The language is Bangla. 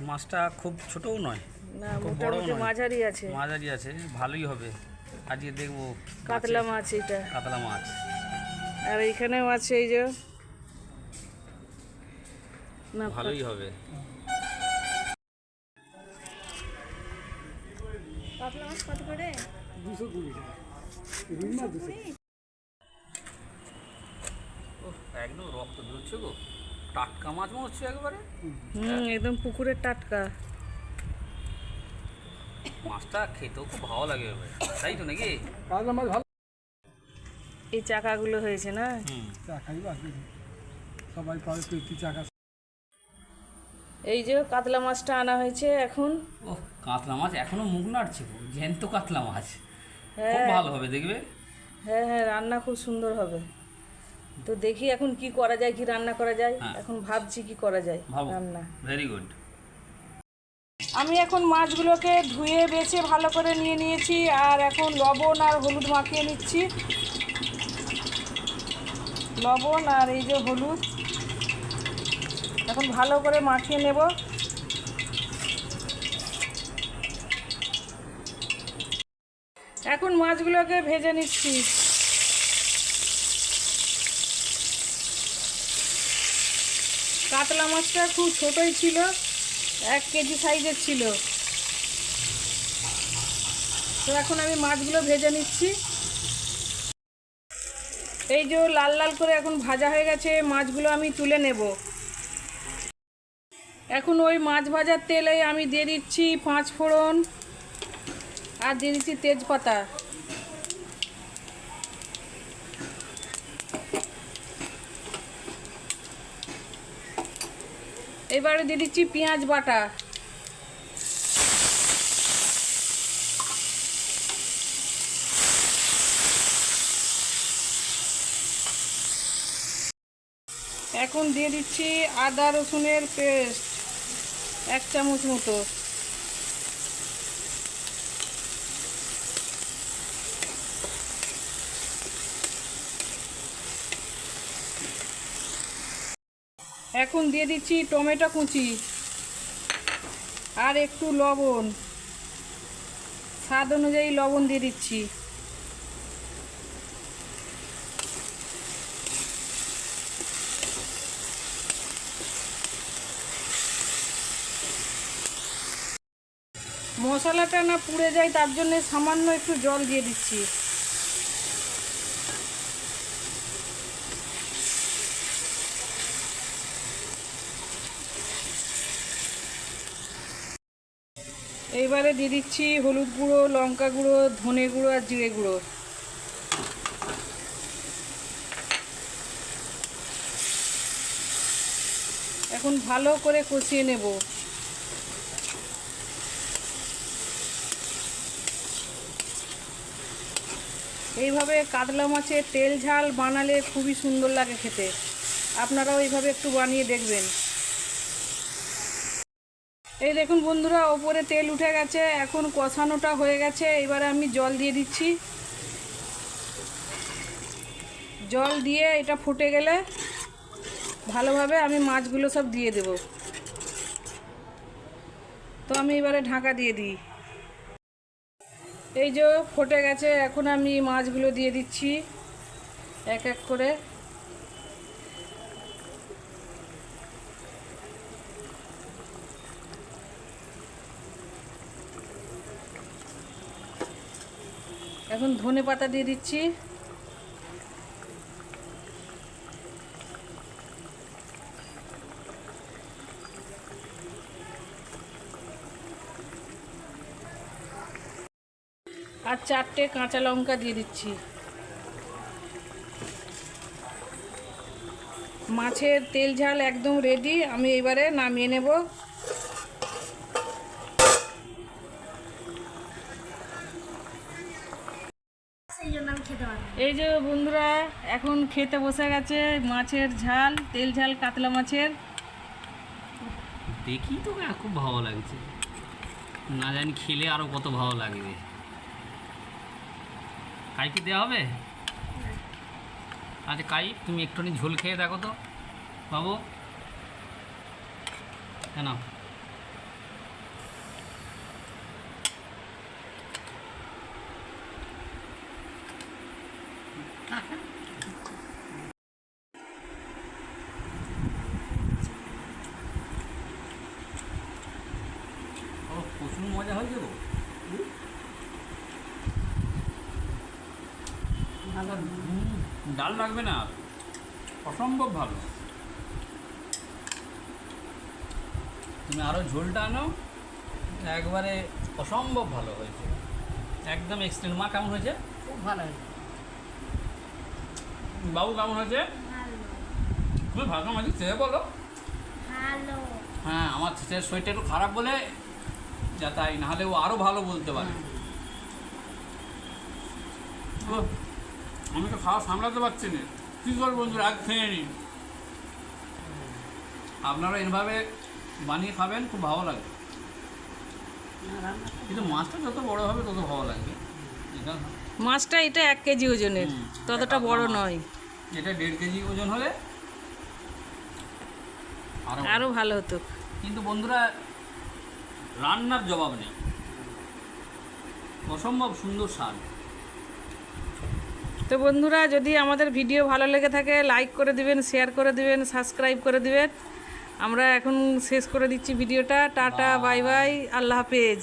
মাছটা খুব ছোটও নয় না খুব মোটামুটি নয়। মাঝারি আছে। মাঝারি আছে ভালোই হবে। আজকে দেখব কাতলা মাছের- মাছ এটা। কাতলা মাছ। আর এইখানেও আছে এই যে না ভালোই হবে। কাতলা মাছ কত করে? একদম রক্ত ধরছে গো। টাটকা মাছ মনে হচ্ছে একবারে? হুম একদম পুকুরের টাটকা। মাছটা খেতেও খুব ভালো লাগে এবার। তাই তো নাকি? কাতলা মাছ ভালো এই চাকাগুলো হয়েছে না? হুম। চা খাই বাকি সবাই পাবে পেটি চাকা। এই যে কাতলা মাছটা আনা হয়েছে এখন। ও কাতলা মাছ এখনও মুখ নাড়ছে গো, জ্যান্ত কাতলা মাছ। খুব হ্যাঁ ভালো হবে দেখবে? হ্যাঁ হ্যাঁ রান্না খুব সুন্দর হবে। তো দেখি এখন কি করা যায় কি রান্না করা যায়। হ্যাঁ। এখন ভাবছি কি করা যায় রান্না। ভেরি গুড আমি এখন মাছগুলোকে ধুয়ে বেছে ভালো করে নিয়ে নিয়েছি আর এখন লবণ আর হলুদ মাখিয়ে নিচ্ছি। লবণ আর এই যে হলুদ। এখন ভালো করে মাখিয়ে নেব। এখন মাছগুলোকে ভেজে নিচ্ছি। কাতলা মাছটা খুব ছোটোই ছিল, এক কেজি সাইজের ছিল। তো এখন আমি মাছগুলো ভেজে নিচ্ছি। এই যে লাল লাল করে এখন ভাজা হয়ে গেছে, মাছগুলো আমি তুলে নেব। এখন ওই মাছ ভাজার তেলে আমি দিয়ে দিচ্ছি পাঁচ ফোড়ন, আর দিয়ে দিচ্ছি তেজপাতা। এবারে দিয়ে দিচ্ছি পেঁয়াজ বাটা। এখন দিয়ে দিচ্ছি আদা রসুনের পেস্ট এক চামচ মতো। এখন দিয়ে দিচ্ছি টমেটো কুচি আর একটু লবণ। স্বাদ অনুযায়ী লবণ দিয়ে দিচ্ছি। মশলাটা না পুড়ে যায়, তার জন্য সামান্য একটু জল দিয়ে দিচ্ছি। এইবারে দিয়ে দিচ্ছি হলুদ গুঁড়ো, লঙ্কা গুঁড়ো, ধনে গুঁড়ো আর জিরে গুঁড়ো। এখন ভালো করে কষিয়ে নেব। এইভাবে কাতলা মাছের তেল ঝাল বানালে খুবই সুন্দর লাগে খেতে। আপনারাও এইভাবে একটু বানিয়ে দেখবেন। এই দেখুন বন্ধুরা, ওপরে তেল উঠে গেছে, এখন কষানোটা হয়ে গেছে, এবারে আমি জল দিয়ে দিচ্ছি। জল দিয়ে এটা ফুটে গেলে ভালোভাবে আমি মাছগুলো সব দিয়ে দেব। তো আমি এবারে ঢাকা দিয়ে দিই। এই যে ফুটে গেছে, এখন আমি মাছগুলো দিয়ে দিচ্ছি, এক এক করে। এখন ধনে পাতা দিয়ে দিচ্ছি। আর চারটে কাঁচা লঙ্কা দিয়ে দিচ্ছি। মাছের তেল ঝাল একদম রেডি আমি এবারে নামিয়ে নেব। এই যে বন্ধুরা এখন খেতে বসে গেছে মাছের ঝাল তেল ঝাল কাতলা মাছের। দেখি তো না খুব ভালো লাগছে। না জানি খেলে আরও কত ভালো লাগবে। কাইকে দেওয়া হবে? আচ্ছা কাই তুমি একটুখানি ঝোল খেয়ে দেখো তো। বাবু কেন? প্রচুর মজা ডাল লাগবে না। অসম্ভব ভালো। তুমি আরও ঝোলটা আনো, একবারে অসম্ভব ভালো হয়েছে। একদম এক্সটেন্ড মা, কেমন হয়েছে? খুব ভালো হয়েছে। বাবু কেমন হয়েছে? তুমি ভালো মাঝে চেয়ে বলো। হ্যাঁ আমার ছেলের শরীরটা একটু খারাপ বলে যা তাই নাহলে ও আরও ভালো বলতে পারে। ও, আমি তো খাওয়া সামলাতে পারছি না। কী করব বন্ধুরা আগ খেয়ে নিন। আপনারা এভাবে বানিয়ে খাবেন খুব ভালো লাগবে কিন্তু মাছটা যত বড় হবে তত ভালো লাগবে। এটা মাছটা এটা এক কেজি ওজনের ততটা বড় নয়। এটা দেড় কেজি ওজন হলে আরও ভালো। হতো। কিন্তু বন্ধুরা রান্নার জবাব নেই। অসম্ভব সুন্দর স্বাদ। তো বন্ধুরা যদি আমাদের ভিডিও ভালো লেগে থাকে লাইক করে দিবেন শেয়ার করে দিবেন সাবস্ক্রাইব করে দিবেন। আমরা এখন শেষ করে দিচ্ছি ভিডিওটা। টাটা বাই বাই আল্লাহ হাফেজ।